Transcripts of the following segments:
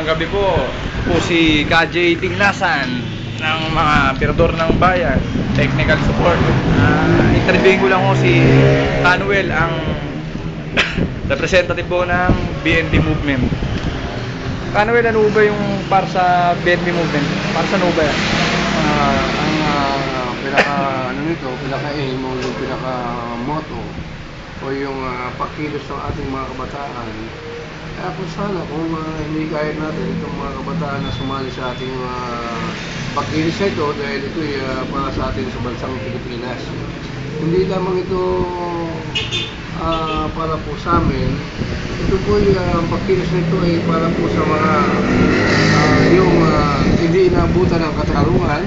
magandang gabi po. Po si KJ Tignasan ng mga pirador ng bayan, technical support. Ah, interviewin ko lang ho si Manuel, ang representative po ng BNB movement. Manuel, ano ba yung para sa BNB movement? Para sa ano ba yan? Ah, ang ah, pinaka ano nito, pinaka aim o yung pinaka motto o yung uh, pagkilos ng ating mga kabataan. Kaya kung sana kung uh, hindi kaya natin itong mga kabataan na sumali sa ating uh, pagkilos na ito dahil ito ay ah, para sa atin sa bansang Pilipinas. Hindi lamang ito ah, para po sa amin. Ito po yung pagkilos na ito ay para po sa mga ah, yung ah, hindi inabutan ng katarungan,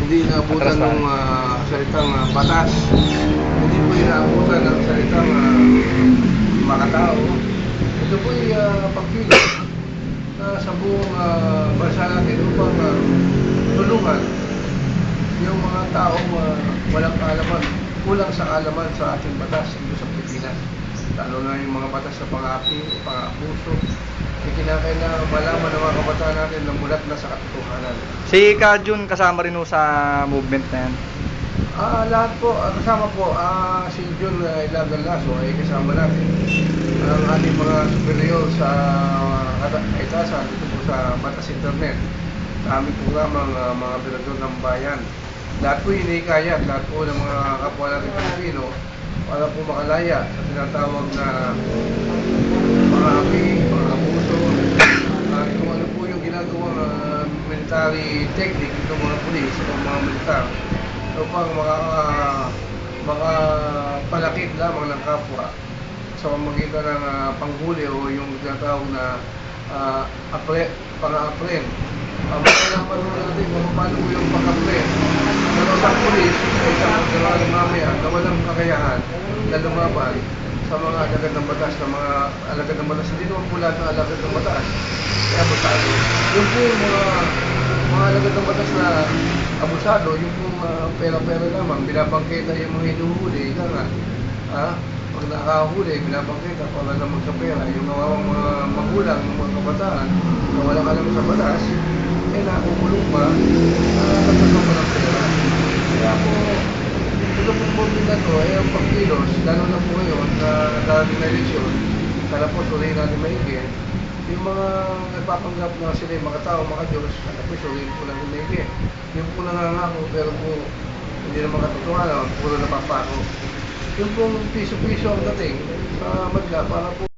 hindi inabutan ng ah, salitang ah, batas, inabutan ng salitang ah, mga tao. Ito po yung uh, pagkilos na sa buong ah, bansa natin upang ah, tulungan yung mga taong uh, walang kaalaman, kulang sa kaalaman sa ating batas dito sa Pilipinas. Lalo na yung mga batas sa pang-api, pang-abuso. Yung kinakailangan malaman ng mga kabataan natin na mulat na sa katotohanan. Si Kajun kasama rin sa movement na yan. Ah, lahat po, ah, kasama po, ah, si Jun uh, Ilagan Lasso ay kasama natin. Ang ating mga superior sa uh, itasan dito po sa Batas Internet. Sa aming programang ah, mga bilador ng bayan. Lahat po inikaya at lahat po ng mga kapwa natin Pilipino para po makalaya sa tinatawag na mga api, mga abuso, at kung ano po yung ginagawang ah, military technique ng mga pulis o mga militar upang mga uh, mga palakit lamang ng kapwa sa pamagitan ng ah, panghuli o yung tinatawag na uh, apre, pang-apren. Uh, Makailangan mo natin kung paano po yung pang-apren. Pero sa pulis, ay sa pagkakalang mamaya na walang kakayahan na lumaban sa mga alagad ng batas, na mga alagad ng batas. Hindi naman po lahat ng alagad ng batas. Kaya abusado. Yung po yung mga, mga alagad ng batas na abusado, yung mga pera-pera lamang, binabangketa yung mga hinuhuli, ika nga. Ha? Pag nakahuli, binabangketa para naman sa pera. Yung nawawang mga magulang, ng mga kabataan, na walang alam sa batas, eh nakukulong pa, nakakatagal pa ng pera. Kaya po, ito pong movement na to ay ang pagkilos, lalo na po ngayon na darating na eleksyon, sana po tuloy natin maigin, yung mga nagpapanggap na sila yung mga tao, mga Diyos, sana po tuloy po natin maigin. Yung po nangangako, pero po hindi naman katotohanan, puro napapako. Yung pong piso-piso ang dating sa madla para po